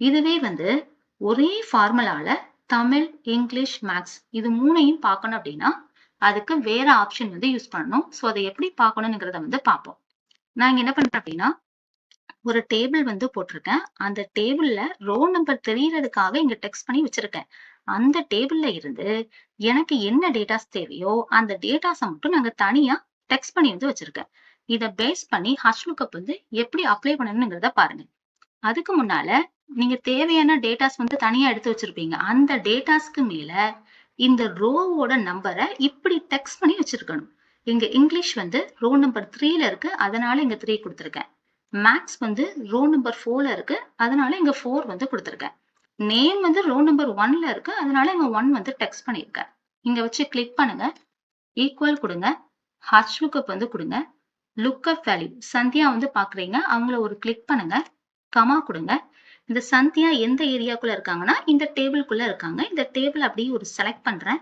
இதுவே வந்து ஒரே ஃபார்முலால தமிழ் இங்கிலீஷ் மேக்ஸ் இது மூணையும் பார்க்கணும் அப்படின்னா அதுக்கு வேற ஆப்ஷன் வந்து யூஸ் பண்ணணும். ஸோ அதை எப்படி பார்க்கணுங்கிறத வந்து பார்ப்போம். நான் என்ன பண்றேன் அப்படின்னா ஒரு டேபிள் வந்து போட்டிருக்கேன். அந்த டேபிள்ல ரோ நம்பர் தெரியறதுக்காக இங்க டெக்ஸ்ட் பண்ணி வச்சிருக்கேன். அந்த டேபிள்ல இருந்து எனக்கு என்ன டேட்டாஸ் தேவையோ அந்த டேட்டாஸை மட்டும் நாங்க தனியா டெக்ஸ்ட் பண்ணி வந்து வச்சிருக்கேன். இதை பேஸ் பண்ணி ஹச் லுக்கப் வந்து எப்படி அப்ளை பண்ணணுங்கிறத பாருங்க. அதுக்கு முன்னால நீங்க தேவையான டேட்டாஸ் வந்து தனியா எடுத்து வச்சிருப்பீங்க. அந்த டேட்டாஸ்க்கு மேல இந்த ரோவோட நம்பரை இப்படி டெக்ஸ்ட் பண்ணி வச்சிருக்கணும். இங்க இங்கிலீஷ் வந்து ரோ நம்பர் த்ரீல இருக்கு. அதனால இங்க த்ரீ கொடுத்துருக்கேன். மேக்ஸ் வந்து ரோ நம்பர் ஃபோர்ல இருக்கு. அதனால இங்க ஃபோர் வந்து கொடுத்துருக்கேன். நேம் வந்து ரோ நம்பர் ஒன்ல இருக்கு. அதனால இங்க ஒன் வந்து டெக்ஸ்ட் பண்ணியிருக்கேன். இங்க வச்சு கிளிக் பண்ணுங்க. ஈக்குவல் கொடுங்க. ஹச் லுக்கப் வந்து கொடுங்க. லுக்கப் வேல்யூ சந்தியா வந்து பாக்குறீங்க. அவங்கள ஒரு கிளிக் பண்ணுங்க. கமா கொடுங்க. இந்த சந்தியா எந்த ஏரியாக்குள்ள இருக்காங்கன்னா இந்த டேபிள்குள்ள இருக்காங்க. இந்த டேபிள் அப்படியே ஒரு செலக்ட் பண்றேன்.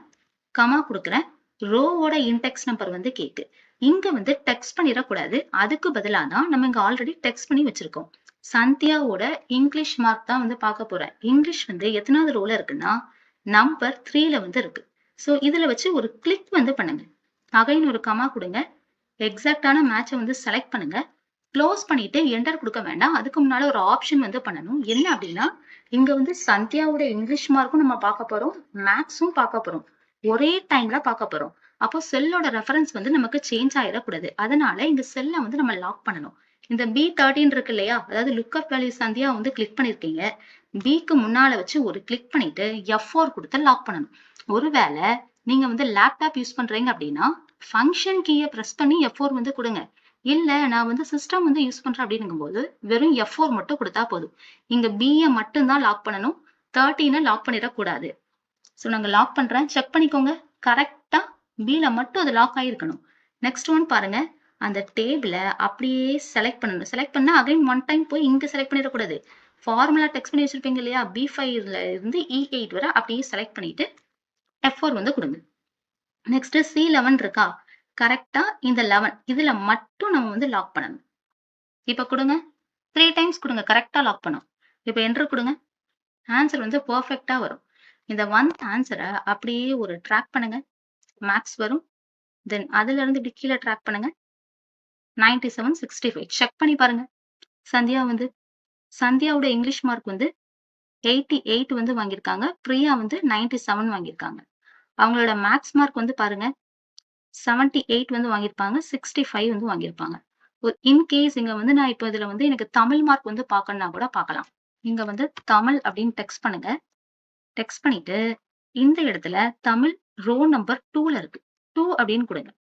கமா கொடுக்குறேன். ரோவோட இன்டெக்ஸ் நம்பர் வந்து கேக்கு. இங்க வந்து டெக்ஸ்ட் பண்ணிடக்கூடாது. அதுக்கு பதிலாக தான் நம்ம இங்க ஆல்ரெடி டெக்ஸ்ட் பண்ணி வச்சிருக்கோம். சந்தியாவோட இங்கிலீஷ் மார்க் தான் வந்து பார்க்க போறேன். இங்கிலீஷ் வந்து எத்தனாவது ரோல இருக்குன்னா நம்பர் த்ரீல வந்து இருக்கு. ஸோ இதுல வச்சு ஒரு கிளிக் வந்து பண்ணுங்க. அகைன் ஒரு கமா கொடுங்க. எக்ஸாக்டான மேட்சை வந்து செலக்ட் பண்ணுங்க. க்ளோஸ் பண்ணிட்டு என்டர் கொடுக்க வேண்டாம். அதுக்கு முன்னால ஒரு ஆப்ஷன் வந்து பண்ணணும். என்ன அப்படின்னா இங்க வந்து சந்தியாவோட இங்கிலீஷ் மார்க்கும் நம்ம பார்க்க போறோம். மேக்ஸும் பார்க்க போறோம். ஒரே டைம்ல பார்க்க போறோம். அப்போ செல்லோட ரெஃபரன்ஸ் வந்து நமக்கு சேஞ்ச் ஆயிடக்கூடாது. அதனால இந்த செல்லை வந்து நம்ம லாக் பண்ணணும். இந்த பி தேர்ட்டின் இருக்கு இல்லையா? அதாவது லுக்அப் வேல்யூ சந்தியா வந்து கிளிக் பண்ணிருக்கீங்க. பிக்கு முன்னால வச்சு ஒரு கிளிக் பண்ணிட்டு எஃப் ஃபோர் கொடுத்து லாக் பண்ணணும். ஒருவேளை நீங்க வந்து லேப்டாப் யூஸ் பண்றீங்க அப்படின்னா ஃபங்க்ஷன் கீயை ப்ரெஸ் பண்ணி எஃப் ஃபோர் வந்து கொடுங்க. இல்ல நான் வந்து சிஸ்டம் வந்து யூஸ் பண்றேன் அப்படிங்கும்போது வெறும் எஃப் ஃபோர் மட்டும் கொடுத்தா போதும். இங்க பிஏ மட்டும்தான் லாக் பண்ணணும். தேர்ட்டீனை லாக் பண்ணிடக்கூடாது. ஸோ நாங்க லாக் பண்றேன். செக் பண்ணிக்கோங்க. கரெக்டா பில மட்டும் அது லாக் ஆயிருக்கணும். நெக்ஸ்ட் ஒன் பாருங்க. அந்த டேபிள அப்படியே செலக்ட் பண்ணணும். செலக்ட் பண்ணா அகைன் ஒன் டைம் போய் இங்க செலக்ட் பண்ணிடக்கூடாது. ஃபார்முலா டெக்ஸ்ட் பண்ணி வச்சிருப்பீங்க இல்லையா? பி ஃபைவ்ல இருந்து e இ எயிட் வரை அப்படியே செலக்ட் பண்ணிட்டு எஃப் ஃபோர் வந்து கொடுங்க. நெக்ஸ்ட் சி லெவன் இருக்கா? கரெக்டா இந்த லெவன் இதுல மட்டும் நம்ம வந்து லாக் பண்ணணும். இப்ப கொடுங்க. த்ரீ டைம்ஸ் கொடுங்க. கரெக்டா லாக் பண்ணும் இப்ப என்ட்ரு கொடுங்க. ஆன்சர் வந்து பர்ஃபெக்டா வரும். இந்த ஒன் ஆன்சரை அப்படியே ஒரு ட்ராக் பண்ணுங்க. மேக்ஸ் வரும். தென் அதுல இருந்து இப்படி கீழே ட்ராக் பண்ணுங்க. Ninety seven sixty five check பண்ணி பாருங்க. சந்தியா வந்து சந்தியாவோட இங்கிலீஷ் மார்க் வந்து எயிட்டி எயிட் வந்து வாங்கியிருக்காங்க. பிரியா வந்து நைன்டி செவன் வாங்கியிருக்காங்க. அவங்களோட மேக்ஸ் மார்க் வந்து பாருங்க. செவன்டி எயிட் வந்து வாங்கியிருப்பாங்க சிக்ஸ்டி ஃபைவ் வந்து வாங்கியிருப்பாங்க. இன்கேஸ் இங்க வந்து நான் இப்போ இதுல வந்து எனக்கு தமிழ் மார்க் வந்து பார்க்கணும்னா கூட பார்க்கலாம். இங்க வந்து தமிழ் அப்படின்னு டெக்ஸ்ட் பண்ணுங்க. டெக்ஸ்ட் பண்ணிட்டு இந்த இடத்துல தமிழ் ரோ நம்பர் டூல இருக்கு. டூ அப்படின்னு கொடுங்க.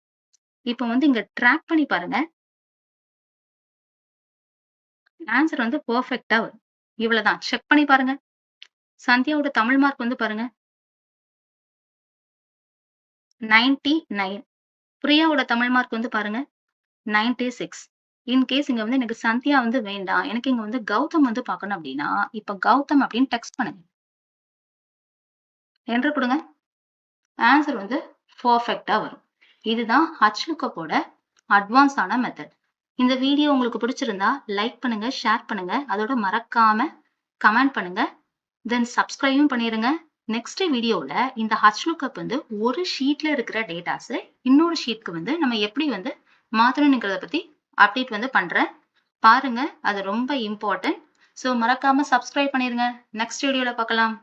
இப்போ வந்து இங்க ட்ராக் பண்ணி பாருங்க. ஆன்சர் வந்து பர்ஃபெக்டா வரும். இவ்வளவுதான். செக் பண்ணி பாருங்க. சந்தியாவோட தமிழ் மார்க் வந்து பாருங்க. நைன்டி நைன் பிரியாவோட தமிழ் மார்க் வந்து பாருங்க நைன்டி சிக்ஸ் இன்கேஸ் இங்க வந்து எனக்கு சந்தியா வந்து வேண்டாம் எனக்கு இங்க வந்து கௌதம் வந்து பார்க்கணும் அப்படின்னா இப்ப கௌதம் அப்படின்னு டெக்ஸ்ட் பண்ணுங்க. என்று கொடுங்க. ஆன்சர் வந்து பர்ஃபெக்டா வரும். இதுதான் ஹச் லுக்கப்போட அட்வான்ஸான மெத்தட் இந்த வீடியோ உங்களுக்கு பிடிச்சிருந்தா லைக் பண்ணுங்க ஷேர் பண்ணுங்க. அதோட மறக்காம கமெண்ட் பண்ணுங்க. தென் சப்ஸ்கிரைபும் பண்ணிருங்க. நெக்ஸ்ட் வீடியோவில் இந்த ஹச் லுக்கப் வந்து ஒரு ஷீட்ல இருக்கிற டேட்டாஸை இன்னொரு ஷீட்க்கு வந்து நம்ம எப்படி வந்து மாத்தணுங்கிறத பத்தி அப்டேட் வந்து பண்றேன். பாருங்க அது ரொம்ப இம்பார்ட்டன்ட் ஸோ மறக்காம சப்ஸ்கிரைப் பண்ணிருங்க. நெக்ஸ்ட் வீடியோவில் பார்க்கலாம்.